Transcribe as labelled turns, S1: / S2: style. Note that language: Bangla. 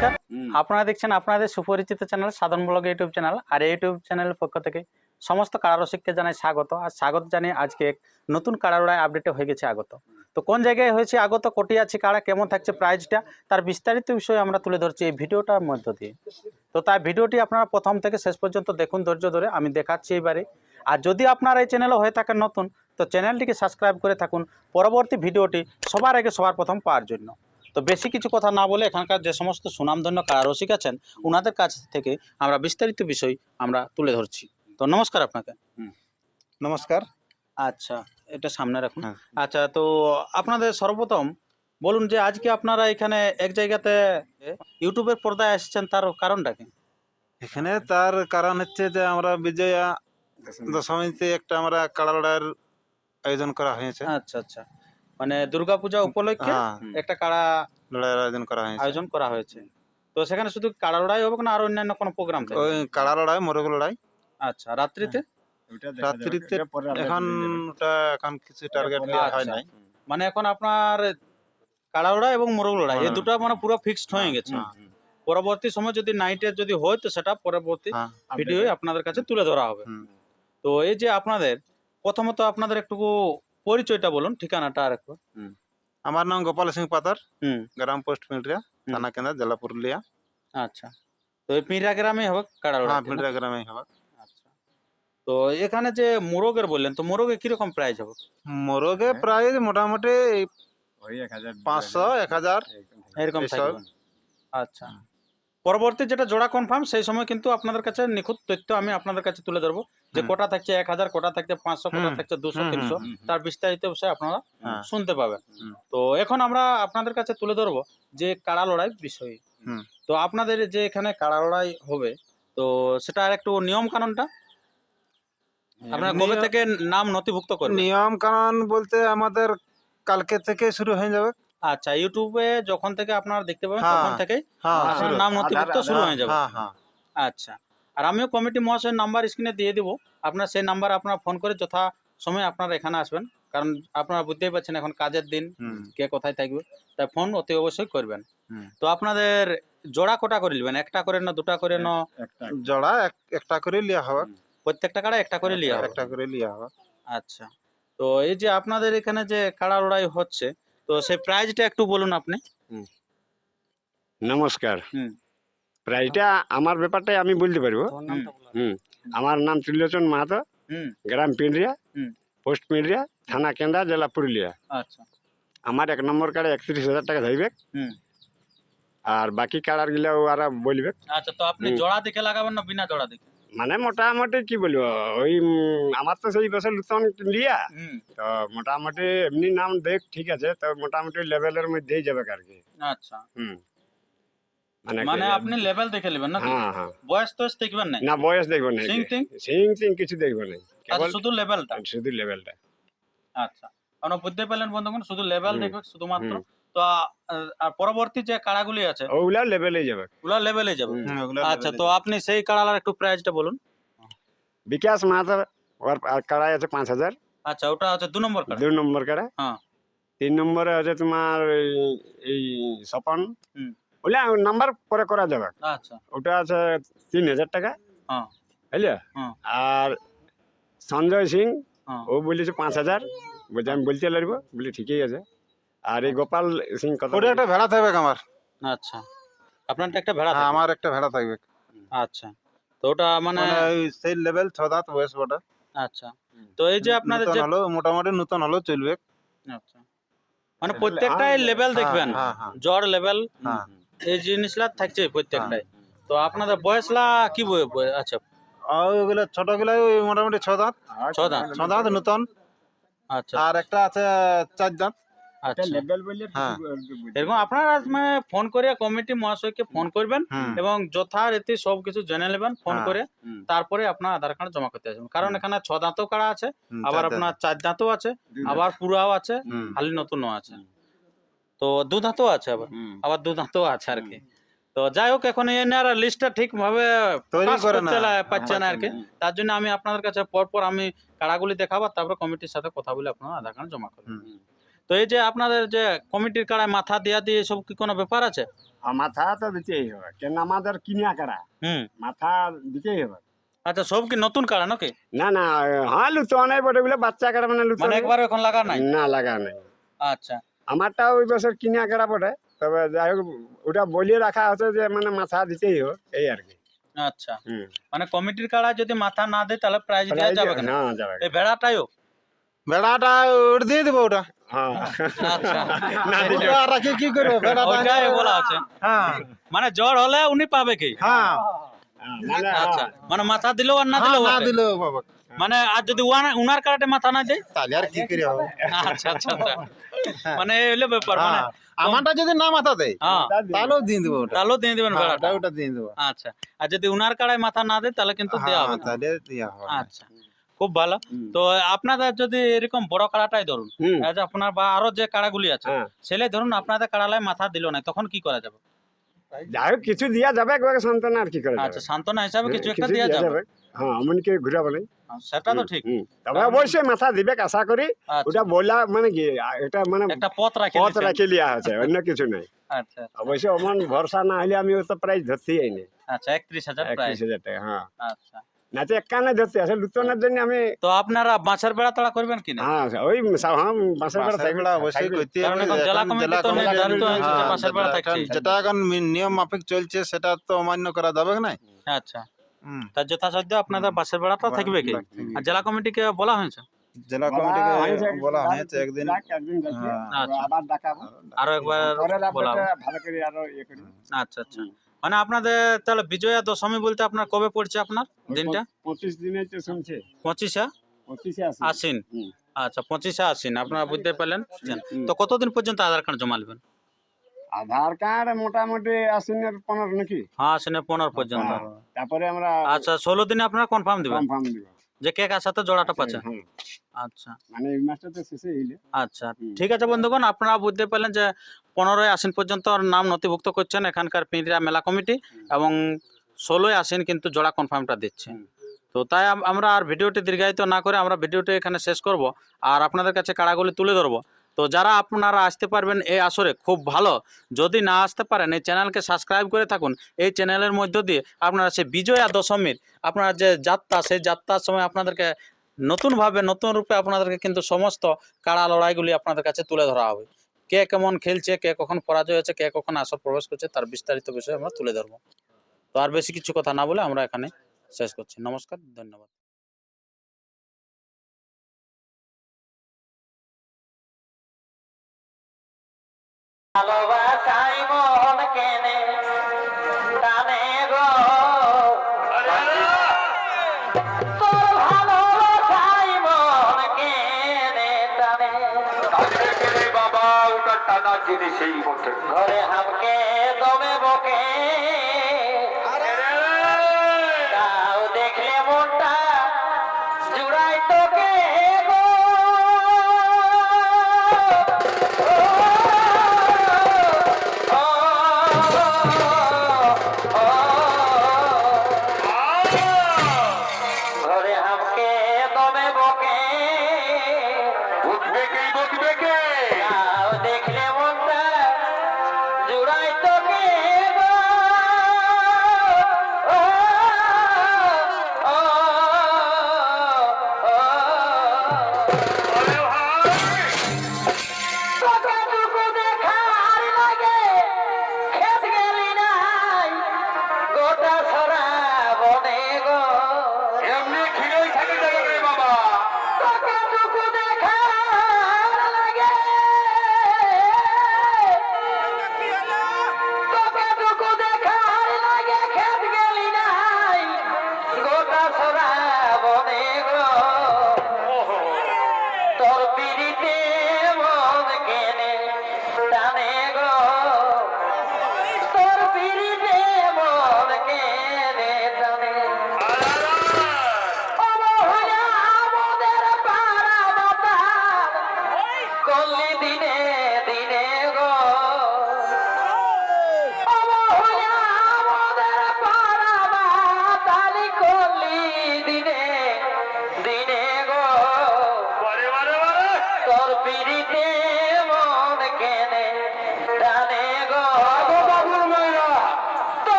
S1: নমস্কার। আপনারা দেখছেন আপনাদের সুপরিচিত চ্যানেল সাধারণ ব্লগ ইউটিউব চ্যানেল আর এই ইউটিউব চ্যানেলের পক্ষ থেকে সমস্ত কারারসিককে জানাই স্বাগত। আর স্বাগত জানিয়ে আজকে এক নতুন কারাড়ায় আপডেটে হয়ে গেছে আগত। তো কোন জায়গায় হয়েছে আগত কোটি আছে কারা কেমন থাকছে প্রাইজটা তার বিস্তারিত বিষয়ে আমরা তুলে ধরছি এই ভিডিওটার মধ্য দিয়ে। তো তাই ভিডিওটি আপনারা প্রথম থেকে শেষ পর্যন্ত দেখুন ধৈর্য ধরে আমি দেখাচ্ছি এবারে। আর যদি আপনারা এই চ্যানেলে হয়ে থাকেন নতুন তো চ্যানেলটিকে সাবস্ক্রাইব করে থাকুন। পরবর্তী ভিডিওটি সবার আগে সবার প্রথম পাওয়ার জন্য। তো বেশি কিছু কথা না বলে এখানকার যে সমস্ত সুনামধন্য কারারসিক আছেন ওনাদের কাছ থেকে আমরা বিস্তারিত বিষয় আমরা তুলে ধরছি। তো নমস্কার আপনাকে।
S2: নমস্কার।
S1: আচ্ছা এটা সামনে রাখুন।
S2: হ্যাঁ।
S1: আচ্ছা তো আপনাদের সর্বপ্রথম বলুন যে আজকে আপনারা এখানে এক জায়গাতে ইউটিউবের পর্দায় এসেছেন তার কারণটা কি?
S2: এখানে তার কারণ হচ্ছে যে আমরা বিজয়া দশমীতে একটা আমরা কাড়ালড়ার আয়োজন করা হয়েছে।
S1: আচ্ছা আচ্ছা। মানে দুর্গাপূজা উপলক্ষে
S2: হ্যাঁ।
S1: একটা কাড়া
S2: লড়াইয়ের আয়োজন করা হয়েছে।
S1: আয়োজন করা হয়েছে। তো সেখানে শুধু কাড়া লড়াই হবে না আর অন্যান্য কোনো প্রোগ্রাম
S2: ওই কাড়া লড়াই মোরগ লড়াই।
S1: আচ্ছা রাত্রিতে?
S2: রাত্রিতে এখন ওটা এখন কিছু টার্গেট নেওয়া হয়
S1: আচ্ছা।
S2: নাই
S1: মানে এখন আপনার কাড়া লড়াই এবং মোরগ লড়াই এই
S2: হ্যাঁ।
S1: দুটো মানে পুরো ফিক্সড হয়ে গেছে।
S2: হ্যাঁ,
S1: পরবর্তী সময় যদি নাইটের যদি হয় তো সেটা পরবর্তী
S2: হ্যাঁ,
S1: ভিডিও আপনাদের কাছে তুলে ধরা হবে। তো এই যে আপনাদের প্রথমত আপনাদের একটু পরিচয়টা বলুন ঠিকানাটা আর একটু
S2: আমার নাম গোপাল সিং পাতার
S1: হুম।
S2: গ্রাম পোস্ট মিলরিয়া থানা কেন্দ্র জেলা পুরুলিয়া।
S1: আচ্ছা। তো এই পিঁড়া গ্রামে হবে কাড়া
S2: হ্যাঁ
S1: লড়াই
S2: গ্রামে হবে।
S1: আচ্ছা। তো এখানে যে মোরগের বললেন তো মোরগে কীরকম প্রাইস হবে?
S2: মোরগে
S1: হ্যাঁ।
S2: প্রায় মোটামুটি পাঁচশো এক হাজার।
S1: এরকম। আচ্ছা। পরবর্তী যেটা জোড়া কনফার্ম সেই সময় কিন্তু আপনাদের কাছে নিখুঁত তথ্য আমি আপনাদের কাছে তুলে ধরবো যে কোটা থাকছে এক হাজার কোটা থাকছে পাঁচশো কোটা থাকছে দুশো তিনশো। তার বিস্তারিত বিষয়ে আপনারা
S2: হ্যাঁ।
S1: শুনতে পাবেন। তো এখন আমরা আপনাদের কাছে তুলে ধরবো যে কাড়া লড়াই বিষয়ে। তো আপনাদের যে এখানে কাড়া লড়াই হবে তো সেটা আর একটু নিয়ম কানুনটা আপনারা কবে থেকে নাম নথিভুক্ত করবেন?
S2: নিয়ম কানুন বলতে আমাদের কালকে থেকে শুরু হয়ে যাবে।
S1: আচ্ছা ইউটিউবে যখন থেকে আপনারা দেখতে পাবেন
S2: হ্যাঁ।
S1: তখন থেকে
S2: হ্যাঁ
S1: আপনার। নাম নথিভুক্ত শুরু হয়ে যাবে।
S2: হ্যাঁ
S1: আচ্ছা আর আমিও কমিটি মহাশয়ের নাম্বার স্ক্রিনে দিয়ে দিব। আপনার সেই নাম্বার আপনারা ফোন করে যথা সময় আপনারা এখানে আসবেন। কারণ আপনারা বুঝতেই পারছেন এখন কাজের দিন কে কোথায় থাকবে। তাই ফোন অতি অবশ্যই করবেন। তো আপনাদের জোড়া কোটা করে নেবেন? একটা করে না দুটা করে না?
S2: জোড়া একটা করে লিয়া হবে।
S1: প্রত্যেকটা কাড়া একটা করে লিয়া হবে।
S2: একটা করে লিয়া হবে।
S1: আচ্ছা তো এই যে আপনাদের এখানে যে কাড়া লড়াই হচ্ছে তো সেই প্রাইজটা একটু বলুন আপনি।
S3: নমস্কার।
S1: হুম।
S3: প্রায়টা আমার ব্যাপারটাই আমি বলতে পারব।
S1: হুম।
S3: হুম। আমার নাম ত্রিলোচন মাহাতো। গ্রাম পিন্ডিয়া। পোস্ট পিন্ডিয়া থানা কেন্দ্রা জেলা পুরুলিয়া।
S1: আচ্ছা।
S3: আমার এক নম্বর কার্ডে একত্রিশ হাজার টাকা ধরবে আর বাকি কার্ডারগুলা ওরা বলবে
S1: আচ্ছা তো আপনি। জোড়া দেখে লাগাবেন না বিনা জোড়া দেখে?
S3: মানে মোটামুটি কি বলব ওই আমার তো সেই বছর নূতন লিয়া তো মোটামুটি এমনি নাম দেখ ঠিক আছে তো মোটামুটি লেভেলের মধ্যেই যাবে আর কি।
S1: আচ্ছা।
S3: হুম। মানে
S1: মানে আপনি লেভেল দেখে নেবেন না
S3: হ্যাঁ হ্যাঁ।
S1: বয়স তো দেখবেন না
S3: না বয়স দেখব না
S1: সিং টিং?
S3: সিং সিং কিছু দেখব না কেবল
S1: শুধু লেভেলটা
S3: শুধু লেভেলটা
S1: আচ্ছা। কারণ বুঝতে পারলেন বন্ধুগণ শুধু লেভেল। দেখবে শুধুমাত্র। তো আর পরবর্তী যে কাড়াগুলি আছে
S3: ওগুলা লেভেলেই যাবে।
S1: ওগুলো লেভেলে যাবে। আচ্ছা তো আপনি সেই কাড়ালার একটু প্রাইসটা বলুন।
S3: বিকাশ মাহাতো ওর আর কাড়াই আছে পাঁচ হাজার।
S1: আচ্ছা ওটা হচ্ছে দু নম্বর কাড়া?
S3: দুই নম্বর কাড়া।
S1: হ্যাঁ।
S3: তিন নম্বরে আছে তোমার এই- স্বপন।
S1: হুম।
S3: ওগুলা নাম্বার পরে করা যাবে।
S1: আচ্ছা।
S3: ওটা আছে তিন হাজার টাকা।
S1: হ্যাঁ।
S3: বুঝলে?
S1: হ্যাঁ।
S3: আর সঞ্জয় সিং
S1: হ্যাঁ।
S3: ও বলেছে পাঁচ হাজার। বলছে আমি বলতে লাগবো বলি ঠিকই আছে। আর এই গোপাল সিং কত
S2: ওটা একটা ভেড়া থাকবে আমার।
S1: আচ্ছা। আপনারটা একটা ভেড়া
S2: হ্যাঁ, আমার একটা ভেড়া থাকবে।
S1: আচ্ছা। তো ওটা মানে
S2: মানে ওই সেই লেভেল ছ দাঁত বয়স ওটা
S1: আচ্ছা। তো এই যে আপনাদের যে
S2: হলো মোটামুটি নতুন হলো চলবে।
S1: আচ্ছা। মানে প্রত্যেকটাই লেভেল দেখবেন।
S2: হ্যাঁ হ্যাঁ।
S1: জ্বর লেভেল
S2: হ্যাঁ।
S1: এই জিনিসলা থাকছে প্রত্যেকটাই। তো আপনাদের বয়সলা কি আচ্ছা।
S2: ওগুলো ছোটগুলো ওই মোটামুটি ছ দাঁত।
S1: ছ দাঁত।
S2: ছ দাঁত নতুন।
S1: আচ্ছা।
S2: আর একটা আছে চার দাঁত।
S1: আচ্ছা।
S3: লেভেল বললে
S2: হ্যাঁ।
S1: এরকম আপনারা মানে ফোন করে কমিটি মহাশয়কে ফোন করবেন এবং যথারীতি সবকিছু জেনে নেবেন ফোন
S2: হ্যাঁ।
S1: করে তারপরে আপনার আধার কার্ড জমা করতে আসবেন। কারণ এখানে ছ দাঁতও কাড়া আছে আবার আপনার চার দাঁতও আছে আবার পুরাও আছে। হালি নতুনও আছে। তো দু দাঁতও আছে আবার। আবার দু দাঁতও আছে আর কি। তো যাই হোক এখন এনার লিস্টটা ঠিক ভাবে
S2: তৈরি
S1: পাস
S2: করে
S1: করতে
S2: না।
S1: লা- পারছে না আর কি। তার জন্য আমি আপনাদের কাছে পরপর আমি কাড়াগুলি দেখাবো তারপরে কমিটির সাথে কথা বলে আপনারা আধার কার্ড জমা করবেন। তো এই যে আপনাদের যে কমিটির কাড়ায় মাথা দেওয়া দিয়ে সব কি কোনো ব্যাপার আছে?
S3: মাথা তো দিতেই হবে কেন আমাদের কিনা কাড়া?
S1: হুম।
S3: মাথা দিতেই হবে।
S1: আচ্ছা সব কি নতুন কাড়া নাকি?
S3: না না হ্যাঁ লুতো নাই বটে বলে বাচ্চা কাড়া মানে লুতো
S1: মানে একবার এখন লাগা নাই?
S3: না লাগা নাই।
S1: আচ্ছা।
S3: আমারটা ওই বছর কিনা কাড়া বটে তবে যাই হোক ওটা বলিয়ে রাখা হচ্ছে যে মানে মাথা দিতেই হবে এই আর কি।
S1: আচ্ছা।
S3: হুম।
S1: মানে কমিটির কাড়া যদি মাথা না দেয় তাহলে প্রাইজ দেওয়া যাবে না
S3: হ্যাঁ যাবে।
S1: এই ভেড়াটাইও?
S2: বেড়াটা দিয়ে দেবো ওটা।
S3: হ্যাঁ।
S1: আচ্ছা।
S3: না দিলে
S2: ওটা রাখি কি করব? বেড়াটা
S1: বলা আছে।
S2: হ্যাঁ।
S1: মানে জ্বর হলে উনি পাবে কি?
S2: হ্যাঁ।
S3: হ্যাঁ, মানে
S1: আচ্ছা। মানে মাথা দিলেও আর না দিলেও
S2: না দিলেও বাবা
S1: মানে আর যদি উনার- কারাটে মাথা না দেয়?
S2: তাহলে আর কি করে হবে?
S1: আচ্ছা আচ্ছা আচ্ছা। মানে এই হলো ব্যাপার মানে
S2: হ্যাঁ, আমারটা যদি না মাথা দেয়
S1: হ্যাঁ।
S2: তাহলেও দিয়ে দেবো ওটা।
S1: তাহলেও দিয়ে দিবেন
S2: হ্যাঁ,
S1: ভেড়াটা
S2: ওটা দিয়ে দেবো।
S1: আচ্ছা। আর যদি উনার কাড়ায় মাথা না দেয় তাহলে কিন্তু দেওয়া হবে
S2: হ্যাঁ, তাহলে দেওয়া হবে।
S1: আচ্ছা। খুব ভালো। তো আপনাদের যদি এরকম বড় কাড়াটাই ধরুন আপনার বা আরও যে কাড়াগুলি আছে
S3: হ্যাঁ।
S1: সেলে ধরুন আপনাদের কাড়ালায় মাথা দিল না তখন কি করা যাবে?
S3: যাই হোক কিছু দিয়া যাবে একবারে সান্ত্বনা আর কি করে
S1: আচ্ছা সান্ত্বনা হিসাবে কিছু একটা দেওয়া যাবে।
S3: হ্যাঁ এমনকি ঘুরাবো নাই
S1: সেটা তো ঠিক।
S3: তবে অবশ্যই মাথা দিবে আশা করি।
S1: আচ্ছা,
S3: ওটা বলা মানে কি এটা মানে
S1: একটা পথ রাখে
S3: পথ
S1: দিছেন।
S3: রাখে লিয়া আছে অন্য কিছু নাই।
S1: আচ্ছা
S3: অবশ্যই অমন ভরসা না হলে আমি তো প্রাইস ধরতেই আইনি
S1: আচ্ছা একত্রিশ হাজার
S3: একত্রিশ হাজার টাকা হ্যাঁ।
S1: আচ্ছা।
S3: না তো একানে ধরতে আছে লুতনের জন্য আমি
S1: তো আপনারা বাঁচার বেড়া তাড়া করবেন কিনা?
S3: হ্যাঁ ওই হ্যাঁ বাসের বেড়া থাকবে।
S2: অবশ্যই করতে
S1: কারণ
S2: হবে
S1: এখন জেলা কমিটি তো নির্ধারিত হয়েছে যে
S2: হ্যাঁ,
S1: বেড়া
S2: যেটা
S1: থাকছে।
S2: এখন- যেটা এখন নিয়ম মাফিক চলছে সেটা তো অমান্য করা যাবে না
S1: আচ্ছা। তার যথাসাধ্য আপনাদের বাসের বেড়াটা থাকবে কি? আর জেলা কমিটিকে বলা হয়েছে?
S2: জেলা কমিটিকে বলা হয়েছে একদিন।
S1: আচ্ছা।
S3: আবার ডাকাবো
S1: আরও একবার বলা
S3: ভালো করে আরও ইয়ে
S1: আচ্ছা আচ্ছা। মানে আপনাদের তাহলে বিজয়া দশমী বলতে আপনার কবে পড়ছে আপনার দিনটা?
S3: পঁচিশ দিনে শুনছে।
S1: পঁচিশে?
S3: পঁচিশে আসে
S1: আশ্বিন?
S3: হুম।
S1: আচ্ছা পঁচিশে আসিন আপনারা বুঝতে পারলেন। তো কতদিন পর্যন্ত আধার কার্ড জমা নেবেন?
S3: আধার কার্ড মোটামুটি আসিনের পনেরো নাকি?
S1: হ্যাঁ আসিনের পনেরো পর্যন্ত।
S3: হ্যাঁ, তারপরে আমরা
S1: আচ্ছা ষোলো দিনে আপনারা কনফার্ম দেবেন?
S3: কনফার্ম দিব।
S1: যে কে কার সাথে জোড়াটা পাচ্ছে? আচ্ছা।
S3: মানে এই মাসটা তো শেষে হইলে
S1: আচ্ছা ঠিক আছে বন্ধুগণ আপনারা বুঝতে পারলেন যে পনেরোই আশ্বিন পর্যন্ত নাম নথিভুক্ত করছেন এখানকার পিঁড়িয়া মেলা কমিটি এবং ষোলোই আশ্বিন কিন্তু জোড়া কনফার্মটা দিচ্ছে। তো তাই আমরা আর ভিডিওটি দীর্ঘায়িত না করে আমরা ভিডিওটি এখানে শেষ করব। আর আপনাদের কাছে কাড়াগুলি তুলে ধরবো। তো যারা আপনারা আসতে পারবেন এই আসরে, খুব ভালো। যদি না আসতে পারেন, এই চ্যানেলকে সাবস্ক্রাইব করে থাকুন। এই চ্যানেলের মধ্য দিয়ে আপনারা সে বিজয়া দশমীর, আপনার যে যাত্রা, সেই যাত্রার সময় আপনাদেরকে নতুনভাবে, নতুন রূপে আপনাদেরকে কিন্তু সমস্ত কাড়া লড়াইগুলি আপনাদের কাছে তুলে ধরা হবে। কে কেমন খেলছে, কে কখন পরাজয় হয়েছে, কে কখন আসর প্রবেশ করছে, তার বিস্তারিত বিষয় আমরা তুলে ধরবো। তো আর বেশি কিছু কথা না বলে আমরা এখানে শেষ করছি। নমস্কার, ধন্যবাদ।
S4: ভালোবাসাই মন কেনে টানে গো। তোর ভালোবাসাই মন কেনে টানে।
S5: বাবা ওটা টানা জিনিসই বটে
S4: ঘরে হামকে দমে বকে।